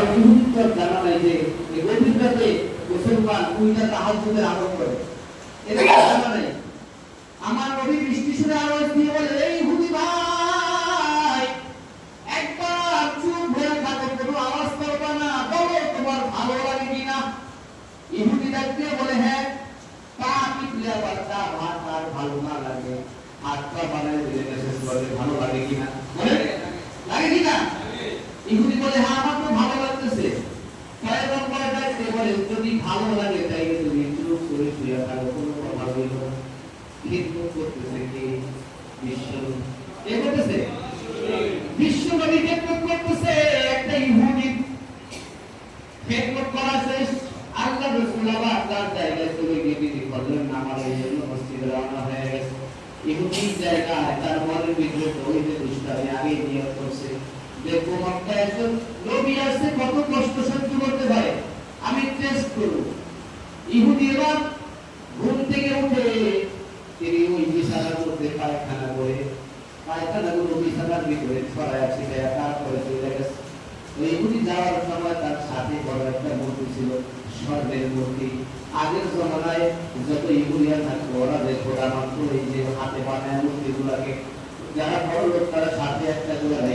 কোনো ইহুদি বলে হ্যাঁ ভালো লাগে কিনা লাগে কিনা ইহুদি বলে হ্যাঁ আমার তো ভালো ডাকতে বলে যদি ভালো লাগে তাইলে তুমি চুপ করে শুয়ে থাকো, কোনো কথা বলবে না। খিদমত করতেছে কি? বিশ্ব কে করতেছে খেদমত করতেছে, একটা ইহুদি খেদমত করা শেষ। আল্লাহ রসুল আবার তার জায়গায় চলে গিয়ে তিনি বললেন আমার এই জন্য মসজিদে রওনা হয়ে গেছে। ইহুদি জায়গায় তার মনের ভিতরে তৌহিদে দুষ্টামি আগে নিয়োগ করছে। দেখব মক্কায় একজন নবী ইহুদি যাওয়ার সময় তার সাথে বড় একটা মূর্তি ছিল, স্বর্ণের মূর্তি। আগের জমানায় যত ইহুদিয়া থাকতো, ওরা এই যে হাতে বানায় মূর্তি যারা বড় লোক তারা সাথে একটা করে